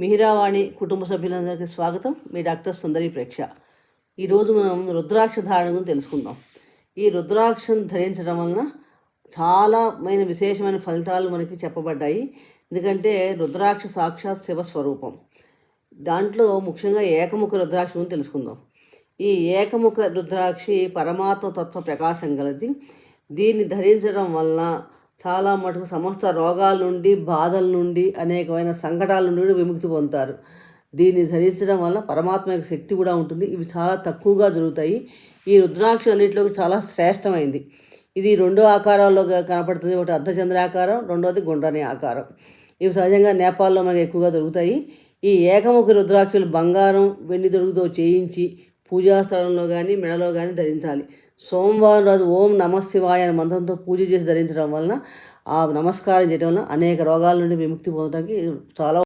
మిహిరావాణి కుటుంబ సభ్యులందరికీ స్వాగతం. మీ డాక్టర్ సుందరి ప్రేక్ష. ఈరోజు మనం రుద్రాక్ష ధారణ గురించి తెలుసుకుందాం. ఈ రుద్రాక్షను ధరించడం వలన చాలా మైన విశేషమైన ఫలితాలు మనకి చెప్పబడ్డాయి. ఎందుకంటే రుద్రాక్ష సాక్షాత్ శివస్వరూపం. దాంట్లో ముఖ్యంగా ఏకముఖ రుద్రాక్ష గురించి తెలుసుకుందాం. ఈ ఏకముఖ రుద్రాక్షి పరమాత్మ తత్వ ప్రకాశం గలది. దీన్ని ధరించడం వలన చాలా మటుకు సమస్త రోగాల నుండి బాధల నుండి అనేకమైన సంకటాల నుండి విముక్తి పొందుతారు. దీన్ని ధరించడం వల్ల పరమాత్మ యొక్క శక్తి కూడా ఉంటుంది. ఇవి చాలా తక్కువగా దొరుకుతాయి ఈ రుద్రాక్ష అన్నింటిలో చాలా శ్రేష్టమైంది. ఇది రెండు ఆకారాల్లో కనపడుతుంది. ఒకటి అర్ధచంద్రాకారం రెండోది గుండ్రని ఆకారం. ఇవి సహజంగా నేపాల్లో మనకి ఎక్కువగా దొరుకుతాయి. ఈ ఏకముఖి రుద్రాక్షలు బంగారం వెండి దొరుకుతో చేయించి పూజాస్థలంలో కానీ మెడలో కానీ ధరించాలి. సోమవారం రోజు ఓం నమశివాయ అనే మంత్రంతో పూజ చేసి ధరించడం వలన ఆ నమస్కారం చేయడం వలన అనేక రోగాల నుండి విముక్తి పొందడానికి చాలా